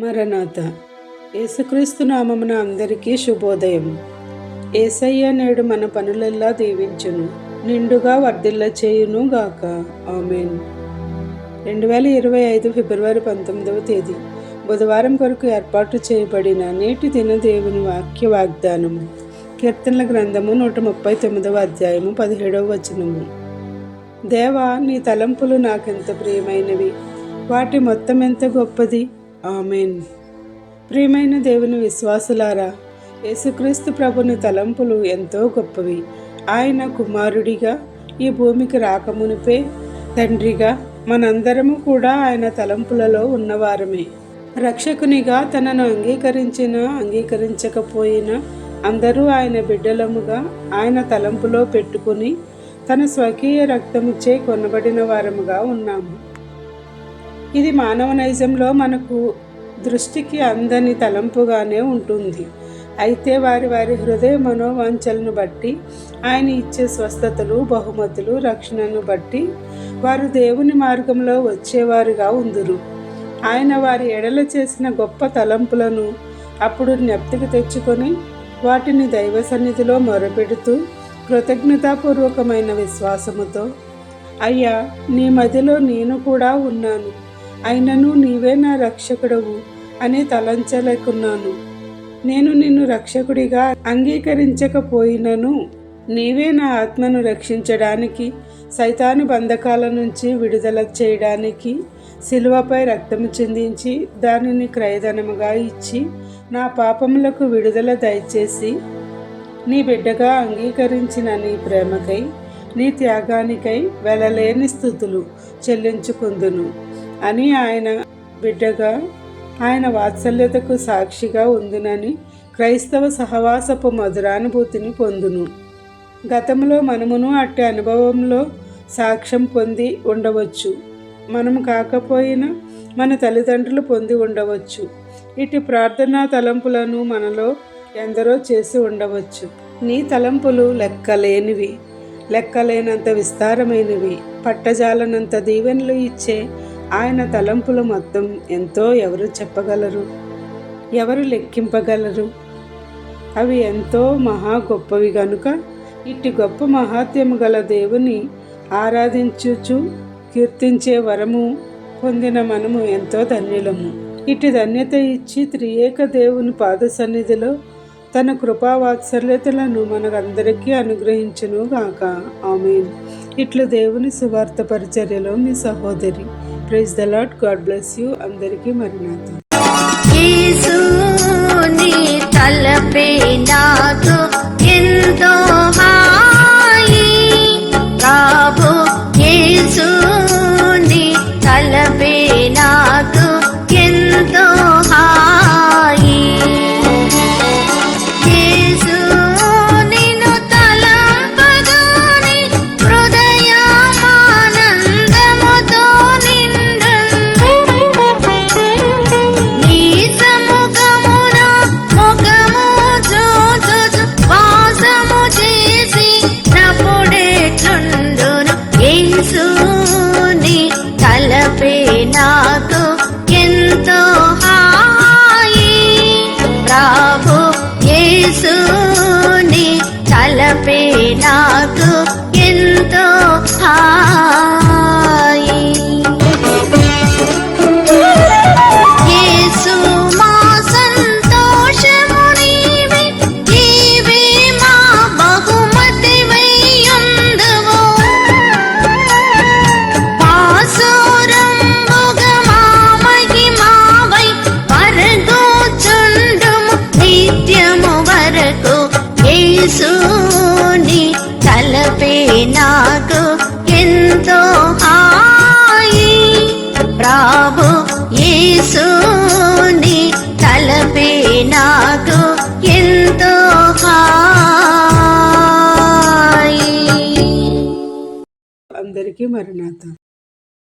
మరణాత. యేసుక్రీస్తు నామమున అందరికీ శుభోదయం. ఏసయ్య నేడు మన పనులెల్లా దీవించును నిండుగా వర్ధిల్ల చేయును గాక. ఆమెన్. రెండు వేల ఇరవై ఐదు ఫిబ్రవరి పంతొమ్మిదవ తేదీ. బుధవారం కొరకు ఏర్పాటు చేయబడిన నేటి దిన దేవుని వాక్య వాగ్దానము. కీర్తనల గ్రంథము నూట ముప్పై తొమ్మిదవ అధ్యాయము పదిహేడవ వచనము. దేవా నీ తలంపులు నాకెంత ప్రియమైనవి. వాటి మొత్తం ఎంత గొప్పది. ఆమెన్. ప్రియమైన దేవుని విశ్వాసులారా యేసుక్రీస్తు ప్రభుని తలంపులు ఎంతో గొప్పవి. ఆయన కుమారుడిగా ఈ భూమికి రాకమునిపే తండ్రిగా మనందరము కూడా ఆయన తలంపులలో ఉన్నవారమే. రక్షకునిగా తనను అంగీకరించిన అంగీకరించకపోయినా అందరూ ఆయన బిడ్డలముగా ఆయన తలంపులో పెట్టుకుని తన స్వకీయ రక్తముచే కొనబడిన వారముగా ఉన్నాము. ఇది మానవ నైజంలో మనకు దృష్టికి అందని తలంపుగానే ఉంటుంది. అయితే వారి వారి హృదయ మనోవాంఛలను బట్టి ఆయన ఇచ్చే స్వస్థతలు బహుమతులు రక్షణను బట్టి వారు దేవుని మార్గంలో వచ్చేవారుగా ఉందురు. ఆయన వారి ఎడల చేసిన గొప్ప తలంపులను అప్పుడు జ్ఞప్తికి తెచ్చుకొని వాటిని దైవ సన్నిధిలో మొరపెడుతూ కృతజ్ఞతాపూర్వకమైన విశ్వాసముతో అయ్యా నీ మదిలో నేను కూడా ఉన్నాను. అయినను నీవే నా రక్షకుడవు అని తలంచలేకున్నాను. నేను నిన్ను రక్షకుడిగా అంగీకరించకపోయినను నీవే నా ఆత్మను రక్షించడానికి సైతాను బంధకాల నుంచి విడుదల చేయడానికి శిలువపై రక్తము చెందించి దానిని క్రయధనముగా ఇచ్చి నా పాపములకు విడుదల దయచేసి నీ బిడ్డగా అంగీకరించిన నీ ప్రేమకై నీ త్యాగానికై వెళ్ళలేని స్థుతులు చెల్లించుకుందును. అని ఆయన బిడ్డగా ఆయన వాత్సల్యతకు సాక్షిగా ఉందినని క్రైస్తవ సహవాసపు మధురానుభూతిని పొందును. గతంలో మనమును అట్టి అనుభవంలో సాక్ష్యం పొంది ఉండవచ్చు. మనము కాకపోయినా మన తల్లిదండ్రులు పొంది ఉండవచ్చు. ఇటు ప్రార్థనా తలంపులను మనలో ఎందరో చేసి ఉండవచ్చు. నీ తలంపులు లెక్కలేనివి లెక్కలేనంత విస్తారమైనవి. పట్టజాలనంత దీవెనలు ఇచ్చే ఆయన తలంపుల మొత్తం ఎంతో ఎవరు చెప్పగలరు? ఎవరు లెక్కింపగలరు? అవి ఎంతో మహా గొప్పవి గనుక ఇట్టి గొప్ప మహాత్యము గల దేవుని ఆరాధించుచు కీర్తించే వరము పొందిన మనము ఎంతో ధన్యులము. ఇటు ధన్యత ఇచ్చి త్రియేక దేవుని పాద సన్నిధిలో తన కృపావాత్సల్యతలను మనకందరికీ అనుగ్రహించును గాక ఆమె ఇట్లు దేవుని సువార్త పరిచర్యలో మీ సహోదరి praise the Lord God bless you అందరికీ మరినాథ తలపే నాతో అందరికీ మరినాథ